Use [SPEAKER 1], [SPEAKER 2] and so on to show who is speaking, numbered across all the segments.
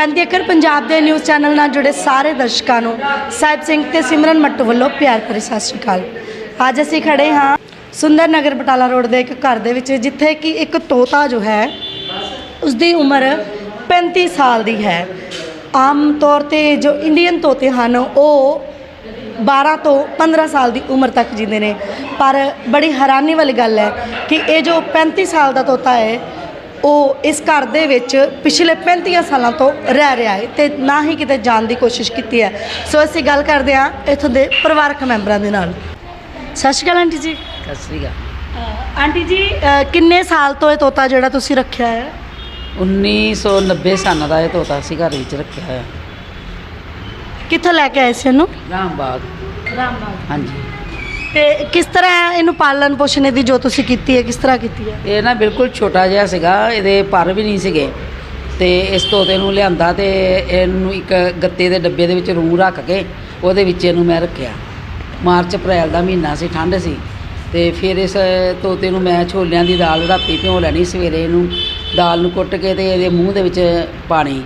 [SPEAKER 1] 35 ਏਕੜ ਪੰਜਾਬ ਦੇ news channel ਨਾਲ ਜੁੜੇ ਸਾਰੇ ਦਰਸ਼ਕਾਂ ਨੂੰ ਸਾਹਿਬ ਸਿੰਘ ਤੇ ਸਿਮਰਨ ਮੱਟੂ ਵੱਲੋਂ ਪਿਆਰ ਭਰੀ ਸਤਿ ਸ਼੍ਰੀ ਅਕਾਲ। ਅੱਜ ਅਸੀਂ ਖੜੇ ਹਾਂ ਸੁੰਦਰ ਨਗਰ ਬਟਾਲਾ ਰੋਡ ਦੇ ਇੱਕ ਘਰ ਦੇ ਵਿੱਚ, ਜਿੱਥੇ ਕਿ ਇੱਕ ਤੋਤਾ ਜੋ ਹੈ ਉਸ ਦੀ ਉਮਰ 35 ਸਾਲ ਦੀ ਹੈ। ਆਮ ਤੌਰ ਤੇ ਜੋ ਇੰਡੀਅਨ ਤੋਤੇ ਹਨ, ਉਹ 12 ਤੋਂ 15 ਸਾਲ ਦੀ ਉਮਰ ਤੱਕ ਜੀਂਦੇ ਨੇ। ਪਰ ਬੜੀ ਹੈਰਾਨੀ ਵਾਲੀ ਗੱਲ ਹੈ ਕਿ ਇਹ ਜੋ 35 ਸਾਲ ਦਾ ਤੋਤਾ ਹੈ ਉਹ ਇਸ ਘਰ ਦੇ ਵਿੱਚ ਪਿਛਲੇ 35 ਸਾਲਾਂ ਤੋਂ ਰਹਿ ਰਿਹਾ ਹੈ ਤੇ ਨਾ ਹੀ ਕਿਤੇ ਜਾਣ ਦੀ ਕੋਸ਼ਿਸ਼ ਕੀਤੀ ਹੈ। ਸੋ ਅਸੀਂ ਗੱਲ ਕਰਦੇ ਹਾਂ ਇੱਥੋਂ ਦੇ ਪਰਿਵਾਰਕ ਮੈਂਬਰਾਂ ਦੇ ਨਾਲ। ਸਤਿ ਸ਼੍ਰੀ ਅਕਾਲ ਆਂਟੀ ਜੀ।
[SPEAKER 2] ਸਤਿ ਸ੍ਰੀ ਅਕਾਲ।
[SPEAKER 1] ਆਂਟੀ ਜੀ ਕਿੰਨੇ ਸਾਲ ਤੋਂ ਇਹ ਤੋਤਾ ਜਿਹੜਾ ਤੁਸੀਂ ਰੱਖਿਆ ਹੈ?
[SPEAKER 2] 1990 ਸਾਲ ਦਾ ਇਹ ਤੋਤਾ ਸੀ ਘਰ ਵਿੱਚ ਰੱਖਿਆ ਹੋਇਆ।
[SPEAKER 1] ਕਿੱਥੋਂ ਲੈ ਕੇ ਆਏ ਸੀ ਇਹਨੂੰ?
[SPEAKER 2] ਰਾਮਬਾਗ।
[SPEAKER 1] ਰਾਮਬਾਗ।
[SPEAKER 2] ਹਾਂਜੀ।
[SPEAKER 1] ਤੇ ਕਿਸ ਤਰ੍ਹਾਂ ਇਹਨੂੰ ਪਾਲਣ ਪੋਸ਼ਣ ਦੀ ਜੋ ਤੁਸੀਂ ਕੀਤੀ ਹੈ, ਕਿਸ ਤਰ੍ਹਾਂ ਕੀਤੀ ਹੈ?
[SPEAKER 2] ਇਹ ਨਾ ਬਿਲਕੁਲ ਛੋਟਾ ਜਿਹਾ ਸੀਗਾ, ਇਹਦੇ ਪਰ ਵੀ ਨਹੀਂ ਸੀਗੇ। ਤੇ ਇਸ ਤੋਤੇ ਨੂੰ ਲਿਆਂਦਾ ਤੇ ਇਹਨੂੰ ਇੱਕ ਗੱਤੇ ਦੇ ਡੱਬੇ ਦੇ ਵਿੱਚ ਰੂਹ ਰੱਖ ਕੇ ਉਹਦੇ ਵਿੱਚ ਇਹਨੂੰ ਮੈਂ ਰੱਖਿਆ। ਮਾਰਚ, ਅਪ੍ਰੈਲ ਦਾ ਮਹੀਨਾ ਸੀ ਠੰਡ ਸੀ। ਤੇ ਫਿਰ ਇਸ ਤੋਤੇ ਨੂੰ ਮੈਂ ਛੋਲਿਆਂ ਦੀ ਦਾਲ ਰਾਤੀ ਭਿਓ ਲੈਣੀ, ਸਵੇਰੇ ਇਹਨੂੰ ਦਾਲ ਨੂੰ ਕੁੱਟ ਕੇ ਤੇ ਇਹਦੇ ਮੂੰਹ ਦੇ ਵਿੱਚ ਪਾਣੀ।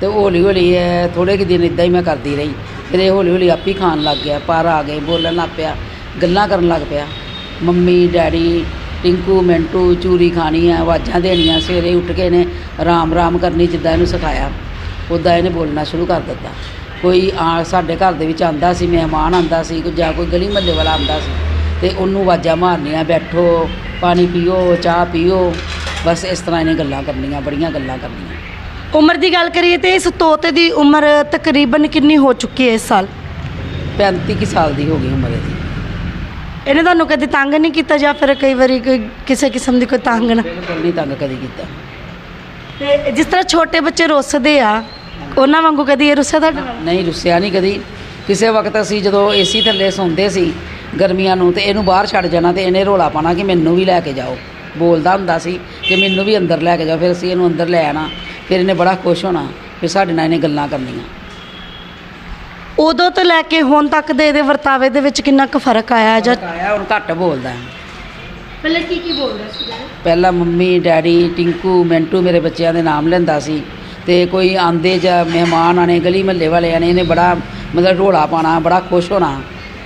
[SPEAKER 2] ਤੇ ਹੌਲੀ ਹੌਲੀ ਇਹ ਥੋੜੇ ਕੁ ਦਿਨ ਇਦਾਂ ਹੀ ਮੈਂ ਕਰਦੀ ਰਹੀ। ਫਿਰ ਇਹ ਹੌਲੀ ਹੌਲੀ ਆਪੀ ਖਾਣ ਲੱਗ ਗਿਆ, ਪਰ ਆ ਗਏ, ਬੋਲਣ ਲੱਗ ਪਿਆ। ਗੱਲਾਂ ਕਰਨ ਲੱਗ ਪਿਆ। ਮੰਮੀ ਡੈਡੀ ਟਿੰਕੂ ਮਿੰਟੂ ਚੂਰੀ ਖਾਣੀ ਆ ਆਵਾਜ਼ਾਂ ਦੇਣੀਆਂ ਸਵੇਰੇ ਉੱਠ ਕੇ ਨੇ ਰਾਮ ਰਾਮ ਕਰਨੀ ਜਿੱਦਾਂ ਇਹਨੂੰ ਸਿਖਾਇਆ। ਉੱਦਾਂ ਇਹਨੇ ਬੋਲਣਾ ਸ਼ੁਰੂ ਕਰ ਦਿੱਤਾ। ਕੋਈ ਆ ਸਾਡੇ ਘਰ ਦੇ ਵਿੱਚ ਆਂਦਾ ਸੀ ਮਹਿਮਾਨ ਆਂਦਾ ਸੀ ਕੋਈ ਜਾਂ ਕੋਈ ਗਲੀ ਮਹੱਲੇ ਵਾਲਾ ਆਂਦਾ ਸੀ ਤੇ ਉਹਨੂੰ ਆਵਾਜ਼ਾਂ ਮਾਰਨੀਆਂ ਬੈਠੋ ਪਾਣੀ ਪੀਓ ਚਾਹ ਪੀਓ। ਬਸ ਇਸ ਤਰ੍ਹਾਂ ਇਹਨੇ ਗੱਲਾਂ ਕਰਨੀਆਂ ਬੜੀਆਂ ਗੱਲਾਂ ਕਰਨੀਆਂ।
[SPEAKER 1] ਉਮਰ ਦੀ ਗੱਲ ਕਰੀਏ ਤੇ ਇਸ ਤੋਤੇ ਦੀ ਉਮਰ ਤਕਰੀਬਨ ਕਿੰਨੀ ਹੋ ਚੁੱਕੀ ਹੈ ਇਸ ਸਾਲ?
[SPEAKER 2] 35 ਕੁ ਸਾਲ ਦੀ ਹੋ ਗਈ ਉਮਰ ਇਹਦੀ।
[SPEAKER 1] ਇਹਨੇ ਤੁਹਾਨੂੰ ਕਦੇ ਤੰਗ ਨਹੀਂ ਕੀਤਾ ਜਾਂ ਫਿਰ ਕਈ ਵਾਰੀ ਕੋਈ ਕਿਸੇ ਕਿਸਮ ਦੀ ਕੋਈ ਤੰਗ ਨਾ?
[SPEAKER 2] ਬਿਲਕੁਲ ਨਹੀਂ ਤੰਗ ਕਦੀ ਕੀਤਾ।
[SPEAKER 1] ਤੇ ਜਿਸ ਤਰ੍ਹਾਂ ਛੋਟੇ ਬੱਚੇ ਰੁੱਸਦੇ ਆ ਉਹਨਾਂ ਵਾਂਗੂ ਕਦੀ ਇਹ ਰੁੱਸਿਆ ਤੁਹਾਡੇ ਨਾਲ?
[SPEAKER 2] ਨਹੀਂ ਰੁੱਸਿਆ ਨਹੀਂ ਕਦੀ। ਕਿਸੇ ਵਕਤ ਅਸੀਂ ਜਦੋਂ ਏਸੀ ਥੱਲੇ ਸੌਂਦੇ ਸੀ ਗਰਮੀਆਂ ਨੂੰ ਤੇ ਇਹਨੂੰ ਬਾਹਰ ਛੱਡ ਜਾਣਾ ਤੇ ਇਹਨੇ ਰੋਲਾ ਪਾਣਾ ਕਿ ਮੈਨੂੰ ਵੀ ਲੈ ਕੇ ਜਾਓ। ਬੋਲਦਾ ਹੁੰਦਾ ਸੀ ਕਿ ਮੈਨੂੰ ਵੀ ਅੰਦਰ ਲੈ ਕੇ ਜਾਓ ਫਿਰ ਅਸੀਂ ਇਹਨੂੰ ਅੰਦਰ ਲੈ ਆਣਾ ਫਿਰ ਇਹਨੇ ਬੜਾ ਖੁਸ਼ ਹੋਣਾ ਫਿਰ ਸਾਡੇ ਨਾਲ ਇਹਨੇ ਗੱਲਾਂ ਕਰਨੀਆਂ।
[SPEAKER 1] ਉਦੋਂ ਤੋਂ ਲੈ ਕੇ ਹੁਣ ਤੱਕ ਦੇ ਇਹਦੇ ਵਰਤਾਵੇ ਦੇ ਵਿੱਚ ਕਿੰਨਾ ਕੁ ਫ਼ਰਕ ਆਇਆ ਜਾਂ
[SPEAKER 2] ਆਇਆ ਹੁਣ ਘੱਟ ਬੋਲਦਾ। ਹੈ
[SPEAKER 1] ਪਹਿਲੇ ਕੀ ਕੀ ਬੋਲਦਾ ਸੀ
[SPEAKER 2] ਪਹਿਲਾਂ ਮੰਮੀ ਡੈਡੀ ਟਿੰਕੂ ਮਿੰਟੂ ਮੇਰੇ ਬੱਚਿਆਂ ਦੇ ਨਾਮ ਲੈਂਦਾ ਸੀ ਤੇ ਕੋਈ ਆਂਦੇ ਜਾਂ ਮਹਿਮਾਨ ਆਣੇ ਗਲੀ ਮਹੱਲੇ ਵਾਲੇ ਆਣੇ ਇਹਨੇ ਬੜਾ ਮਤਲਬ ਢੋਲਾ ਪਾਣਾ ਬੜਾ ਖੁਸ਼ ਹੋਣਾ।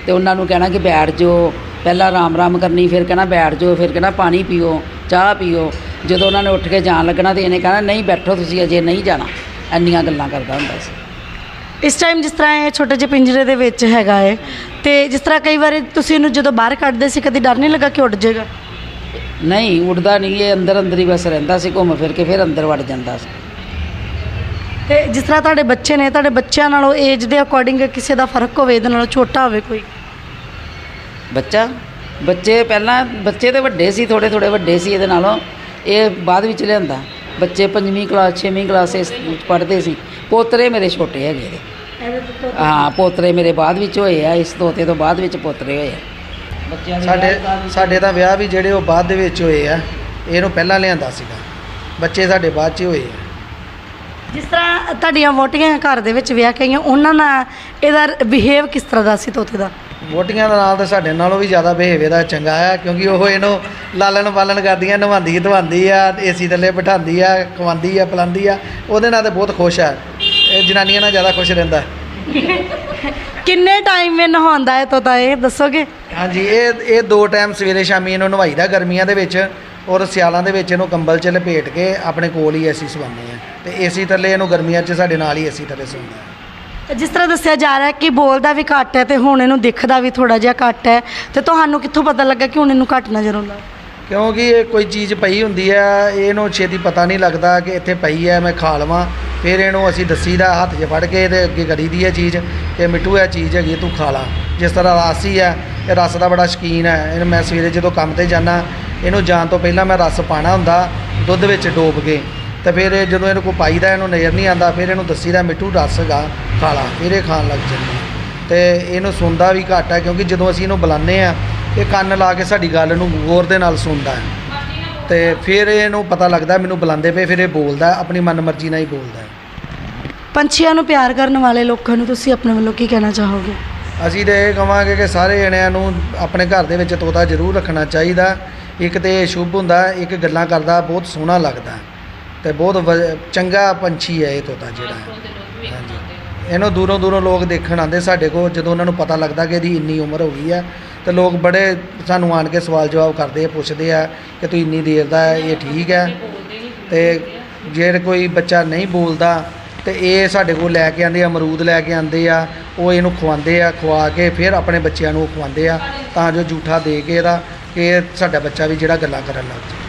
[SPEAKER 2] ਤੇ ਉਹਨਾਂ ਨੂੰ ਕਹਿਣਾ ਕਿ ਬੈਠ ਜਾਓ ਪਹਿਲਾਂ ਰਾਮ ਰਾਮ ਕਰਨੀ ਫਿਰ ਕਹਿਣਾ ਬੈਠ ਜਾਓ ਫਿਰ ਕਹਿਣਾ ਪਾਣੀ ਪੀਓ ਚਾਹ ਪੀਓ। ਜਦੋਂ ਉਹਨਾਂ ਨੇ ਉੱਠ ਕੇ ਜਾਣ ਲੱਗਣਾ ਤੇ ਇਹਨੇ ਕਹਿਣਾ ਨਹੀਂ ਬੈਠੋ ਤੁਸੀਂ ਅਜੇ ਨਹੀਂ ਜਾਣਾ। ਇੰਨੀਆਂ ਗੱਲਾਂ ਕਰਦਾ ਹੁੰਦਾ ਸੀ।
[SPEAKER 1] ਇਸ ਟਾਈਮ ਜਿਸ ਤਰ੍ਹਾਂ ਇਹ ਛੋਟੇ ਜਿਹੇ ਪਿੰਜਰੇ ਦੇ ਵਿੱਚ ਹੈਗਾ ਹੈ ਤੇ ਜਿਸ ਤਰ੍ਹਾਂ ਕਈ ਵਾਰੀ ਤੁਸੀਂ ਇਹਨੂੰ ਜਦੋਂ ਬਾਹਰ ਕੱਢਦੇ ਸੀ ਕਦੀ ਡਰ ਨਹੀਂ ਲੱਗਾ ਕਿ ਉੱਡ ਜਾਏਗਾ?
[SPEAKER 2] ਨਹੀਂ ਉੱਡਦਾ ਨਹੀਂ ਇਹ ਅੰਦਰ ਅੰਦਰ ਹੀ ਬਸ ਰਹਿੰਦਾ ਸੀ ਘੁੰਮ ਫਿਰ ਕੇ ਫਿਰ ਅੰਦਰ ਵੜ ਜਾਂਦਾ ਸੀ।
[SPEAKER 1] ਤੇ ਜਿਸ ਤਰ੍ਹਾਂ ਤੁਹਾਡੇ ਬੱਚੇ ਨੇ ਤੁਹਾਡੇ ਬੱਚਿਆਂ ਨਾਲੋਂ ਏਜ ਦੇ ਅਕੋਰਡਿੰਗ ਕਿਸੇ ਦਾ ਫ਼ਰਕ ਹੋਵੇ ਇਹਦੇ ਨਾਲੋਂ ਛੋਟਾ ਹੋਵੇ ਕੋਈ?
[SPEAKER 2] ਬੱਚਾ? ਬੱਚੇ ਪਹਿਲਾਂ ਬੱਚੇ ਤੇ ਵੱਡੇ ਸੀ ਥੋੜੇ ਥੋੜੇ ਵੱਡੇ ਸੀ ਇਹਦੇ ਨਾਲੋਂ ਇਹ ਬਾਅਦ ਵਿੱਚ ਲਿਆਂਦਾ। ਬੱਚੇ ਪੰਜਵੀਂ ਕਲਾਸ ਛੇਵੀਂ ਕਲਾਸ ਇਸ ਪੜ੍ਹਦੇ ਸੀ। ਪੋਤਰੇ ਮੇਰੇ ਛੋਟੇ ਹੈਗੇ ਇਹਦੇ ਹਾਂ ਪੋਤਰੇ ਮੇਰੇ ਬਾਅਦ ਵਿੱਚ ਹੋਏ ਆ ਇਸ ਤੋਤੇ ਤੋਂ ਬਾਅਦ ਵਿੱਚ ਪੋਤਰੇ ਹੋਏ ਆ। ਬੱਚਿਆਂ ਦੇ
[SPEAKER 3] ਸਾਡੇ
[SPEAKER 2] ਵਿਆਹ
[SPEAKER 3] ਸਾਡੇ ਤਾਂ ਵਿਆਹ ਵੀ ਜਿਹੜੇ ਉਹ ਬਾਅਦ ਦੇ ਵਿੱਚ ਹੋਏ ਆ ਇਹਨੂੰ ਪਹਿਲਾਂ ਲਿਆਂਦਾ ਸੀਗਾ। ਬੱਚੇ ਸਾਡੇ ਬਾਅਦ 'ਚ ਹੀ ਹੋਏ ਆ।
[SPEAKER 1] ਜਿਸ ਤਰ੍ਹਾਂ ਤੁਹਾਡੀਆਂ ਵੋਟੀਆਂ ਘਰ ਦੇ ਵਿੱਚ ਵਿਆਹ ਕਈਆਂ ਉਹਨਾਂ ਨਾਲ ਇਹਦਾ ਬਿਹੇਵ ਕਿਸ ਤਰ੍ਹਾਂ ਦਾ ਸੀ ਤੋਤੇ ਦਾ?
[SPEAKER 3] ਵੋਟੀਆਂ ਦੇ ਨਾਲ ਤਾਂ ਸਾਡੇ ਨਾਲੋਂ ਵੀ ਜ਼ਿਆਦਾ ਬਿਹੇਵੀਅਰ ਦਾ ਚੰਗਾ ਆ ਕਿਉਂਕਿ ਉਹ ਇਹਨੂੰ ਲਾਲਣ ਪਾਲਣ ਕਰਦੀਆਂ ਨਵਾਉਂਦੀ ਧਵਾਉਂਦੀ ਆ ਏਸੀ ਥੱਲੇ ਬਿਠਾਉਂਦੀ ਆ ਖਵਾਉਂਦੀ ਆ ਪਿਲਾਉਂਦੀ ਆ ਉਹਦੇ ਨਾਲ ਤਾਂ ਬਹੁਤ ਖੁਸ਼ ਆ। ਇਹ ਜਨਾਨੀਆਂ ਨਾਲ ਜ਼ਿਆਦਾ ਖੁਸ਼ ਰਹਿੰਦਾ।
[SPEAKER 1] ਕਿੰਨੇ ਟਾਈਮ ਵਿੱਚ ਨਹਾਉਂਦਾ ਹੈ ਤੋਤਾ ਇਹ ਦੱਸੋਗੇ?
[SPEAKER 3] ਹਾਂਜੀ ਇਹ ਇਹ ਦੋ ਟਾਈਮ ਸਵੇਰੇ ਸ਼ਾਮੀ ਇਹਨੂੰ ਨਵਾਈਦਾ ਗਰਮੀਆਂ ਦੇ ਵਿੱਚ ਔਰ ਸਿਆਲਾਂ ਦੇ ਵਿੱਚ ਇਹਨੂੰ ਕੰਬਲ 'ਚ ਲਪੇਟ ਕੇ ਆਪਣੇ ਕੋਲ ਹੀ ਏਸੀ ਸਵਾਉਂਦੇ ਆ। ਤੇ ਏਸੀ ਥੱਲੇ ਇਹਨੂੰ ਗਰਮੀਆਂ 'ਚ ਸਾਡੇ ਨਾਲ ਹੀ ਏਸੀ ਥੱਲੇ ਸੌਂਦਾ ਹੈ
[SPEAKER 1] ਜਿਸ ਤਰ੍ਹਾਂ ਦੱਸਿਆ ਜਾ ਰਿਹਾ ਹੈ ਕਿ ਬੋਲਦਾ ਵੀ ਘੱਟ ਹੈ ਤੇ ਹੁਣ ਇਹਨੂੰ ਦਿਖਦਾ ਵੀ ਥੋੜਾ ਜਿਹਾ ਘੱਟ ਹੈ ਤੇ ਤੁਹਾਨੂੰ ਕਿੱਥੋਂ ਪਤਾ ਲੱਗਾ ਕਿ ਹੁਣ ਇਹਨੂੰ ਘੱਟ ਨਜ਼ਰ ਆਉਂਦਾ?
[SPEAKER 3] ਕਿਉਂਕਿ ਇਹ ਕੋਈ ਚੀਜ਼ ਪਈ ਹੁੰਦੀ ਆ ਇਹਨੂੰ ਛੇਤੀ ਪਤਾ ਨਹੀਂ ਲੱਗਦਾ ਕਿ ਇੱਥੇ ਪਈ ਹੈ ਮੈਂ ਖਾ ਲਵਾਂ। ਫਿਰ ਇਹਨੂੰ ਅਸੀਂ ਦੱਸੀਦਾ ਹੱਥ 'ਚ ਫੜ ਕੇ ਇਹਦੇ ਅੱਗੇ ਕਰੀ ਦੀ ਇਹ ਚੀਜ਼ ਕਿ ਮਿੱਟੂ ਇਹ ਚੀਜ਼ ਹੈਗੀ ਤੂੰ ਖਾ ਲਾ। ਜਿਸ ਤਰ੍ਹਾਂ ਰਸ ਹੀ ਹੈ ਇਹ ਰਸ ਦਾ ਬੜਾ ਸ਼ੌਕੀਨ ਹੈ ਇਹਨੂੰ ਮੈਂ ਸਵੇਰੇ ਜਦੋਂ ਕੰਮ ਤੇ ਜਾਣਾ ਇਹਨੂੰ ਜਾਣ ਤੋਂ ਪਹਿਲਾਂ ਮੈਂ ਰਸ ਪਾਣਾ ਹੁੰਦਾ ਦੁੱਧ ਵਿੱਚ ਡੋਬ ਕੇ। ਤੇ ਫਿਰ ਇਹ ਜਦੋਂ ਇਹਨੂੰ ਕੋਈ ਪਾਈਦਾ ਇਹਨੂੰ ਨਜ਼ਰ ਨਹੀਂ ਆਉਂਦਾ ਫਿਰ ਇਹਨੂੰ ਦੱਸੀਦਾ ਮਿੱਟੂ ਰਸ ਹੈਗਾ ਖਾ ਲਾ। ਫਿਰ ਇਹ ਖਾਣ ਲੱਗ ਜਾਂਦਾ। ਤੇ ਇਹਨੂੰ ਸੁਣਦਾ ਵੀ ਘੱਟ ਹੈ ਕਿਉਂਕਿ ਜਦੋਂ ਅਸੀਂ ਇਹਨੂੰ ਬੁਲਾਉਂਦੇ ਆ ਇਹ ਕੰਨ ਲਾ ਕੇ ਸਾਡੀ ਗੱਲ ਨੂੰ ਗੌਰ ਦੇ ਨਾਲ ਸੁਣਦਾ ਹੈ। ਤੇ ਫਿਰ ਇਹਨੂੰ ਪਤਾ ਲੱਗਦਾ ਮੈਨੂੰ ਬੁਲਾਉਂਦੇ ਪਏ ਫਿਰ ਇਹ ਬੋਲਦਾ ਹੈ, ਆਪਣੀ ਮਨਮਰਜ਼ੀ ਨਾਲ ਹੀ ਬੋਲਦਾ
[SPEAKER 1] ਪੰਛੀਆਂ ਨੂੰ ਪਿਆਰ ਕਰਨ ਵਾਲੇ ਲੋਕਾਂ ਨੂੰ ਤੁਸੀਂ ਆਪਣੇ ਵੱਲੋਂ ਕੀ ਕਹਿਣਾ ਚਾਹੋਗੇ?
[SPEAKER 3] ਅਸੀਂ ਤੇ ਇਹ ਕਵਾਂਗੇ ਕਿ ਸਾਰੇ ਜਣਿਆਂ ਨੂੰ ਆਪਣੇ ਘਰ ਦੇ ਵਿੱਚ ਤੋਤਾ ਜ਼ਰੂਰ ਰੱਖਣਾ ਚਾਹੀਦਾ। ਇੱਕ ਤੇ ਇਹ ਸ਼ੁਭ ਹੁੰਦਾ ਇੱਕ ਗੱਲਾਂ ਕਰਦਾ ਬਹੁਤ ਸੋਹਣਾ ਲੱਗਦਾ। ਤੇ ਬਹੁਤ ਵ- ਚੰਗਾ ਪੰਛੀ ਹੈ ਇਹ ਤੋਤਾ ਜਿਹੜਾ। ਹੈ। ਹਾਂਜੀ। ਇਹਨੂੰ ਦੂਰੋਂ ਦੂਰੋਂ ਲੋਕ ਦੇਖਣ ਆਉਂਦੇ ਸਾਡੇ ਕੋਲ ਜਦੋਂ ਉਹਨਾਂ ਨੂੰ ਪਤਾ ਲੱਗਦਾ ਕਿ ਇਹਦੀ ਇੰਨੀ ਉਮਰ ਹੋ ਗਈ ਹੈ ਤੇ ਲੋਕ ਬੜੇ ਸਾਨੂੰ ਆਣ ਕੇ ਸਵਾਲ ਜਵਾਬ ਕਰਦੇ ਆ ਪੁੱਛਦੇ ਆ ਕਿ ਤੂੰ ਇੰਨੀ ਦੇਰ ਦਾ ਹੈ ਇਹ ਠੀਕ ਹੈ। ਤੇ ਜੇ ਕੋਈ ਬੱਚਾ ਨਹੀਂ ਬੋਲਦਾ ਤੇ ਇਹ ਸਾਡੇ ਕੋਲ ਲੈ ਕੇ ਆਉਂਦੇ ਆ, ਅਮਰੂਦ ਲੈ ਕੇ ਆਉਂਦੇ ਆ, ਉਹ ਇਹਨੂੰ ਖਵਾਉਂਦੇ ਆ, ਖਵਾ ਕੇ ਫਿਰ ਆਪਣੇ ਬੱਚਿਆਂ ਨੂੰ ਖਵਾਉਂਦੇ ਆ, ਤਾਂ ਜੋ ਜੂਠਾ ਦੇ ਕੇ ਇਹਦਾ, ਕਿ ਸਾਡਾ ਬੱਚਾ ਵੀ ਜਿਹੜਾ ਗੱਲਾਂ ਕਰਨ ਲੱਗ ਜਾਵੇ।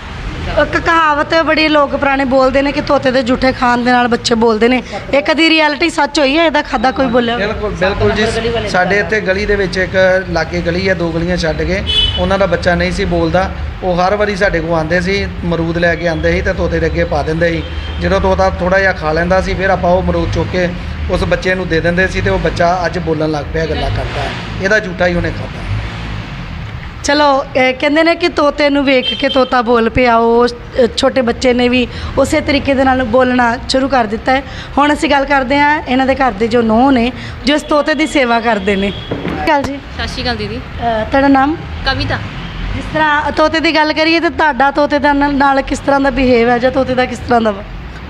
[SPEAKER 1] ਇੱਕ ਕਹਾਵਤ ਹੈ ਬੜੀ ਲੋਕ ਪੁਰਾਣੇ ਬੋਲਦੇ ਨੇ ਕਿ ਤੋਤੇ ਦੇ ਜੂਠੇ ਖਾਣ ਦੇ ਨਾਲ ਬੱਚੇ ਬੋਲਦੇ ਨੇ। ਇਹ ਕਦੀ ਰਿਐਲਿਟੀ ਸੱਚ ਹੋਈ ਹੈ? ਇਹਦਾ ਖਾਦਾ ਕੋਈ ਬੋਲਿਆ?
[SPEAKER 3] ਬਿਲਕੁਲ ਬਿਲਕੁਲ ਜੀ। ਸਾਡੇ ਇੱਥੇ ਗਲੀ ਦੇ ਵਿੱਚ ਇੱਕ ਲਾਗੇ ਗਲੀ ਹੈ ਦੋ ਗਲੀਆਂ ਛੱਡ ਕੇ। ਉਹਨਾਂ ਦਾ ਬੱਚਾ ਨਹੀਂ ਸੀ ਬੋਲਦਾ। ਉਹ ਹਰ ਵਾਰੀ ਸਾਡੇ ਕੋਲ ਆਉਂਦੇ ਸੀ ਅਮਰੂਦ ਲੈ ਕੇ ਆਉਂਦੇ ਸੀ ਤੇ ਤੋਤੇ ਦੇ ਅੱਗੇ ਪਾ ਦਿੰਦੇ ਸੀ। ਜਦੋਂ ਤੋਤਾ ਥੋੜਾ ਜਿਹਾ ਖਾ ਲੈਂਦਾ ਸੀ ਫਿਰ ਆਪਾਂ ਉਹ ਅਮਰੂਦ ਚੁੱਕ ਕੇ ਉਸ ਬੱਚੇ ਨੂੰ ਦੇ ਦਿੰਦੇ ਸੀ ਤੇ ਉਹ ਬੱਚਾ ਅੱਜ ਬੋਲਣ ਲੱਗ ਪਿਆ ਗੱਲਾਂ ਕਰਦਾ ਹੈ। ਇਹਦਾ ਝੂਠਾ ਹੀ ਉਹਨੇ ਖਾਧਾ।
[SPEAKER 1] ਚਲੋ ਇਹ ਕਹਿੰਦੇ ਨੇ ਕਿ ਤੋਤੇ ਨੂੰ ਵੇਖ ਕੇ ਤੋਤਾ ਬੋਲ ਪਿਆ ਉਹ ਅ, ਛੋਟੇ ਬੱਚੇ ਨੇ ਵੀ ਉਸੇ ਤਰੀਕੇ ਦੇ ਨਾਲ ਬੋਲਣਾ ਸ਼ੁਰੂ ਕਰ ਦਿੱਤਾ ਹੈ। ਹੁਣ ਅਸੀਂ ਗੱਲ ਕਰਦੇ ਹਾਂ ਇਹਨਾਂ ਦੇ ਘਰ ਦੇ ਜੋ ਨੂੰਹ ਨੇ ਜੋ ਇਸ ਤੋਤੇ ਦੀ ਸੇਵਾ ਕਰਦੇ ਨੇ। ਗੱਲ ਜੀ?
[SPEAKER 4] ਸਤਿ ਸ਼੍ਰੀ ਅਕਾਲ ਦੀਦੀ।
[SPEAKER 1] ਅ, ਤੁਹਾਡਾ ਨਾਮ?
[SPEAKER 4] ਕਵਿਤਾ।
[SPEAKER 1] ਜਿਸ ਤਰ੍ਹਾਂ ਤੋਤੇ ਦੀ ਗੱਲ ਕਰੀਏ ਤੇ ਤੁਹਾਡਾ ਤੋਤੇ ਦਾ ਨਾਲ ਨਾਲ ਕਿਸ ਤਰ੍ਹਾਂ ਦਾ ਬਿਹੇਵ ਹੈ ਜਾਂ ਤੋਤੇ ਦਾ ਕਿਸ ਤਰ੍ਹਾਂ ਦਾ ਵਾ?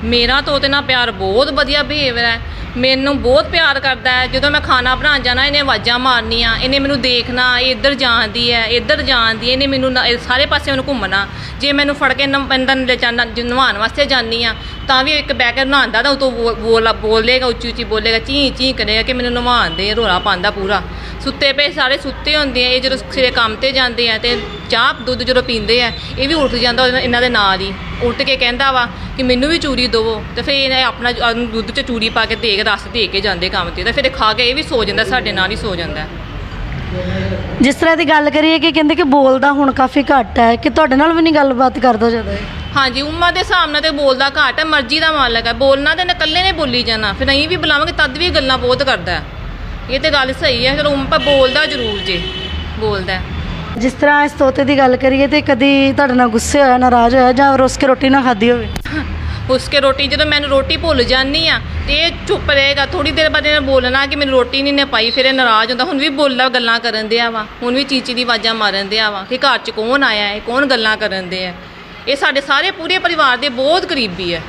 [SPEAKER 4] ਮੇਰਾ ਤੋਤੇ ਨਾਲ ਪਿਆਰ ਬਹੁਤ ਵਧੀਆ ਬਿਹੇਵਰ ਹੈ। ਮੈਨੂੰ ਬਹੁਤ ਪਿਆਰ ਕਰਦਾ ਹੈ। ਜਦੋਂ ਮੈਂ ਖਾਣਾ ਬਣਾਉਣ ਜਾਣਾ, ਇਹਨੇ ਆਵਾਜ਼ਾਂ ਮਾਰਨੀਆਂ, ਇਹਨੇ ਮੈਨੂੰ ਦੇਖਣਾ, ਇਹ ਇੱਧਰ ਜਾਂਦੀ ਹੈ, ਇੱਧਰ ਜਾਂਦੀ ਹੈ, ਇਹਨੇ ਮੈਨੂੰ ਸਾਰੇ ਪਾਸੇ ਉਹਨੂੰ ਘੁੰਮਣਾ। ਜੇ ਮੈਨੂੰ ਫੜ ਕੇ ਨ- ਅੰਦਰ ਲੈ ਜਾਣਾ ਜੇ ਵਾਸਤੇ ਜਾਂਦੀ ਆ ਤਾਂ ਵੀ ਇੱਕ ਬਹਿ ਕੇ ਨਹਾਉਂਦਾ ਤਾਂ ਉਹ ਤੋਂ ਬੋ- ਬੋਲ, ਬੋਲੇਗਾ ਉੱਚੀ ਉੱਚੀ ਬੋਲੇਗਾ ਚੀਂ ਚੀਂ ਕਰੇਗਾ ਕਿ ਮੈਨੂੰ ਨਵਾਉਣ ਦੇ, ਰੋਲਾ ਪਾਉਂਦਾ ਪੂਰਾ। ਸੁੱਤੇ ਪਏ ਸਾਰੇ ਸੁੱਤੇ ਹੁੰਦੇ ਆ ਇਹ ਜਦੋਂ ਸਵੇਰੇ ਕੰਮ ਤੇ ਜਾਂਦੇ ਆ ਤੇ ਚਾਹ ਦੁੱਧ ਜਦੋਂ ਪੀਂਦੇ ਆ ਇਹ ਵੀ ਉੱਠ ਜਾਂਦਾ ਇਹਨਾਂ ਦੇ ਨਾਲ ਹੀ ਉੱਠ ਕੇ ਕਹਿੰਦਾ ਵਾ ਕਿ ਮੈਨੂੰ ਵੀ ਚੂਰੀ ਦਿਵੋ ਤੇ ਫਿਰ ਇਹਨੇ ਆਪਣਾ ਦੁੱਧ 'ਚ ਚੂਰੀ ਪਾ ਕੇ ਦੇ ਕੇ ਰਸ ਦੇ ਕੇ ਜਾਂਦੇ ਕੰਮ ਤੇ ਤੇ ਫਿਰ ਇਹ ਖਾ ਕੇ ਇਹ ਵੀ ਸੋ ਜਾਂਦਾ ਸਾਡੇ ਨਾਲ ਹੀ ਸੋ ਜਾਂਦਾ
[SPEAKER 1] ਜਿਸ ਤਰ੍ਹਾਂ ਦੀ ਗੱਲ ਕਰੀਏ ਕਿ ਕਹਿੰਦੇ ਕਿ ਬੋਲਦਾ ਹੁਣ ਕਾਫੀ ਘੱਟ ਹੈ ਕਿ ਤੁਹਾਡੇ ਨਾਲ ਵੀ ਨਹੀਂ ਗੱਲਬਾਤ ਕਰਦਾ ਜ਼ਿਆਦਾ ਇਹ?
[SPEAKER 4] ਹਾਂਜੀ ਉਮਰ ਦੇ ਹਿਸਾਬ ਨਾਲ ਤੇ ਬੋਲਦਾ ਘੱਟ ਹੈ ਮਰਜ਼ੀ ਦਾ ਮਾਲਕ ਹੈ ਬੋਲਣਾ ਤੇ ਇਕੱਲੇ ਨੇ ਬੋਲੀ ਜਾਣਾ ਫਿਰ ਅਸੀਂ ਵੀ ਬੁਲਾਵਾਂਗੇ ਤਦ ਵੀ ਗੱਲਾਂ ਬਹੁਤ ਕਰਦਾ ਹੈ। ਇਹ ਤੇ ਗੱਲ ਸਹੀ ਹੈ ਚਲੋ ਪਰ ਬੋਲਦਾ ਜ਼ਰੂਰ ਜੇ ਬੋਲਦਾ।
[SPEAKER 1] ਜਿਸ ਤਰ੍ਹਾਂ ਇਸ ਤੋਤੇ ਦੀ ਗੱਲ ਕਰੀਏ ਤੇ ਕਦੀ ਤੁਹਾਡੇ ਨਾਲ ਗੁੱਸੇ ਹੋਇਆ ਨਾਰਾਜ਼ ਹੋਇਆ ਜਾਂ ਰੁੱਸ ਕੇ ਰੋਟੀ ਨਾ ਖਾਧੀ ਹੋਵੇ?
[SPEAKER 4] ਉਸ ਕੇ ਰੋਟੀ ਜਦੋਂ ਮੈਨੂੰ ਰੋਟੀ ਭੁੱਲ ਜਾਂਦੀ ਆ ਤੇ ਇਹ ਚੁੱਪ ਰਹੇਗਾ ਥੋੜੀ ਦੇਰ ਬਾਅਦ ਇਹਨੇ ਬੋਲਣਾ ਕਿ ਮੈਨੂੰ ਰੋਟੀ ਨਹੀਂ ਨੇ ਪਾਈ ਫਿਰ ਇਹ ਨਾਰਾਜ਼ ਹੁੰਦਾ। ਹੁਣ ਵੀ ਬੋਲਦਾ ਗੱਲਾਂ ਕਰਨ ਦਿਆ ਵਾ ਹੁਣ ਵੀ ਚੀਚੀ ਦੀ ਆਵਾਜ਼ਾਂ ਮਾਰਨ ਦਿਆ ਵਾ ਕਿ ਘਰ 'ਚ ਕੌਣ ਆਇਆ ਹੈ ਕੌਣ ਗੱਲਾਂ ਕਰਨ ਦੇ ਆ ਇਹ ਸਾਡੇ ਸਾਰੇ ਪੂਰੇ ਪਰਿਵਾਰ ਦੇ ਬਹੁਤ ਕਰੀਬੀ ਹੈ।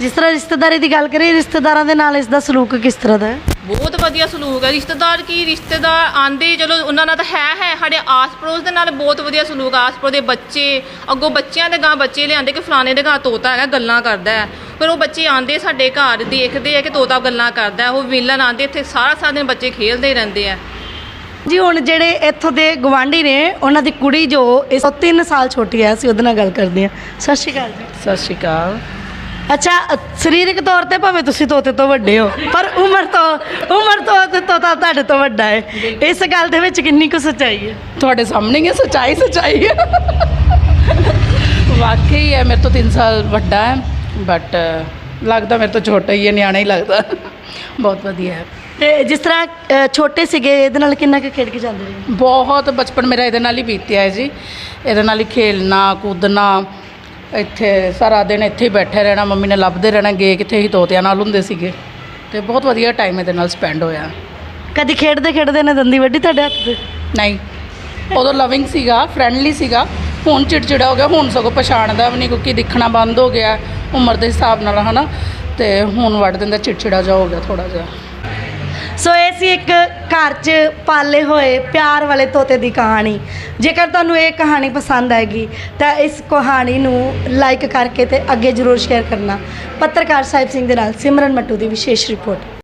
[SPEAKER 1] ਜਿਸ ਤਰ੍ਹਾਂ ਰਿਸ਼ਤੇਦਾਰੀ ਦੀ ਗੱਲ ਕਰੀਏ ਰਿਸ਼ਤੇਦਾਰਾਂ ਦੇ ਨਾਲ ਇਸ ਦਾ ਸਲੂਕ ਕਿਸ ਤਰ੍ਹਾਂ ਦਾ ਹੈ?
[SPEAKER 4] ਬਹੁਤ ਵਧੀਆ ਸਲੂਕ ਹੈ। ਰਿਸ਼ਤੇਦਾਰ ਕੀ ਰਿਸ਼ਤੇਦਾਰ ਆਂਦੇ ਚਲੋ ਉਹਨਾਂ ਨਾਲ ਤਾਂ ਹੈ ਹੈ। ਸਾਡੇ ਆਸ ਪੜੋਸ ਦੇ ਨਾਲ ਬਹੁਤ ਵਧੀਆ ਸਲੂਕ ਆ, ਆਸ ਪੜੋਸ ਦੇ ਬੱਚੇ ਅੱਗੋਂ ਬੱਚਿਆਂ ਦੇ ਗਾਂ ਬੱਚੇ ਲਿਆਂਦੇ ਕਿ ਫਲਾਣੇ ਦੇ ਘਰ ਤੋਤਾ ਹੈਗਾ ਗੱਲਾਂ ਕਰਦਾ ਹੈ। ਫਿਰ ਉਹ ਬੱਚੇ ਆਂਦੇ ਸਾਡੇ ਘਰ ਦੇਖਦੇ ਆ ਕਿ ਤੋਤਾ ਗੱਲਾਂ ਕਰਦਾ ਹੈ। ਉਹ ਵਿਲਨ ਆਂਦੇ ਇੱਥੇ ਸਾਰਾ ਸਾਰਾ ਦਿਨ ਬੱਚੇ ਖੇਡਦੇ ਹੀ ਰਹਿੰਦੇ ਆ
[SPEAKER 1] ਜੀ ਹੁਣ ਜਿਹੜੇ ਇੱਥੋਂ ਦੇ ਗਵਾਂਢੀ ਨੇ ਉਹਨਾਂ ਦੀ ਕੁੜੀ ਜੋ ਇਸ ਤੋਂ 3 ਸਾਲ ਛੋਟੀ ਹੈ ਅਸੀਂ ਉਹਦੇ ਨਾਲ ਗੱਲ ਕਰਦੇ ਹਾਂ। ਸਤਿ ਸ਼੍ਰੀ ਅਕਾਲ ਜੀ।
[SPEAKER 2] ਸਤਿ ਸ਼੍ਰੀ ਅਕਾਲ।
[SPEAKER 1] ਅੱਛਾ ਸਰੀਰਕ ਤੌਰ ਤੇ ਭਾਵੇਂ ਤੁਸੀਂ ਤੋਤੇ ਤੋਂ ਵੱਡੇ ਹੋ ਪਰ ਉਮਰ ਤੋਂ ਉਮਰ ਤੋਂ ਤੇ ਤੋਤਾ ਤੁਹਾਡੇ ਤੋਂ ਵੱਡਾ ਹੈ। ਇਸ ਗੱਲ ਦੇ ਵਿੱਚ ਕਿੰਨੀ ਕੁ ਸੱਚਾਈ ਹੈ?
[SPEAKER 5] ਤੁਹਾਡੇ ਸਾਹਮਣੇ ਹੀ ਹੈ ਸੱਚਾਈ ਸੱਚਾਈ ਹੈ। ਵਾਕਈ ਹੈ ਮੇਰੇ ਤੋਂ 3 ਸਾਲ ਵੱਡਾ ਹੈ ਬਟ ਲੱਗਦਾ ਮੇਰੇ ਤੋਂ ਛੋਟਾ ਹੀ ਹੈ ਨਿਆਣਾ ਹੀ ਲੱਗਦਾ। ਬਹੁਤ ਵਧੀਆ ਹੈ।
[SPEAKER 1] ਤੇ ਜਿਸ ਤਰ੍ਹਾਂ ਛੋਟੇ ਸੀਗੇ ਇਹਦੇ ਨਾਲ ਕਿੰਨਾ ਕੁ ਖੇਡ ਕੇ ਜਾਂਦੇ ਰਹੇ?
[SPEAKER 5] ਬਹੁਤ ਬਚਪਨ ਮੇਰਾ ਇਹਦੇ ਨਾਲ ਹੀ ਬੀਤਿਆ ਹੈ ਜੀ। ਇਹਦੇ ਨਾਲ ਹੀ ਖੇਲਣਾ ਕੂਦਣਾ ਇੱਥੇ ਸਾਰਾ ਦਿਨ ਇੱਥੇ ਹੀ ਬੈਠੇ ਰਹਿਣਾ ਮੰਮੀ ਨੇ ਲੱਭਦੇ ਰਹਿਣਾ ਗਏ ਕਿੱਥੇ ਹੀ ਤੋਤਿਆਂ ਨਾਲ ਹੁੰਦੇ ਸੀਗੇ। ਤੇ ਬਹੁਤ ਵਧੀਆ ਟਾਈਮ ਇਹਦੇ ਨਾਲ ਸਪੈਂਡ ਹੋਇਆ।
[SPEAKER 1] ਕਦੀ ਖੇਡਦੇ ਖੇਡਦੇ ਨੇ ਦੰਦੀ ਵੱਡੀ ਤੁਹਾਡੇ ਹੱਥ ਤੇ?
[SPEAKER 5] ਨਹੀਂ। ਉਦੋਂ ਲਵਿੰਗ ਸੀਗਾ ਫਰੈਂਡਲੀ ਸੀਗਾ। ਹੁਣ ਚਿੜਚਿੜਾ ਹੋ ਗਿਆ ਹੁਣ ਸਗੋਂ ਪਛਾਣਦਾ ਵੀ ਨਹੀਂ ਕਿਉਂਕਿ ਦਿਖਣਾ ਬੰਦ ਹੋ ਗਿਆ ਉਮਰ ਦੇ ਹਿਸਾਬ ਨਾਲ ਹਨਾ। ਤੇ ਹੁਣ ਵੱਢ ਦਿੰਦਾ ਚਿੜਚਿੜਾ ਜਾ ਹੋ ਗਿਆ ਥੋੜਾ ਜਿਹਾ।
[SPEAKER 1] ਸੋ ਇਹ ਸੀ ਇੱਕ ਘਰ 'ਚ ਪਾਲੇ ਹੋਏ ਪਿਆਰ ਵਾਲੇ ਤੋਤੇ ਦੀ ਕਹਾਣੀ। ਜੇਕਰ ਤੁਹਾਨੂੰ ਇਹ ਕਹਾਣੀ ਪਸੰਦ ਆਏਗੀ, ਤਾਂ ਇਸ ਕਹਾਣੀ ਨੂੰ ਲਾਈਕ ਕਰਕੇ ਤੇ ਅੱਗੇ ਜ਼ਰੂਰ ਸ਼ੇਅਰ ਕਰਨਾ। ਪੱਤਰਕਾਰ ਸਾਹਿਬ ਸਿੰਘ ਦੇ ਨਾਲ ਸਿਮਰਨ ਮੱਟੂ ਦੀ ਵਿਸ਼ੇਸ਼ ਰਿਪੋਰਟ।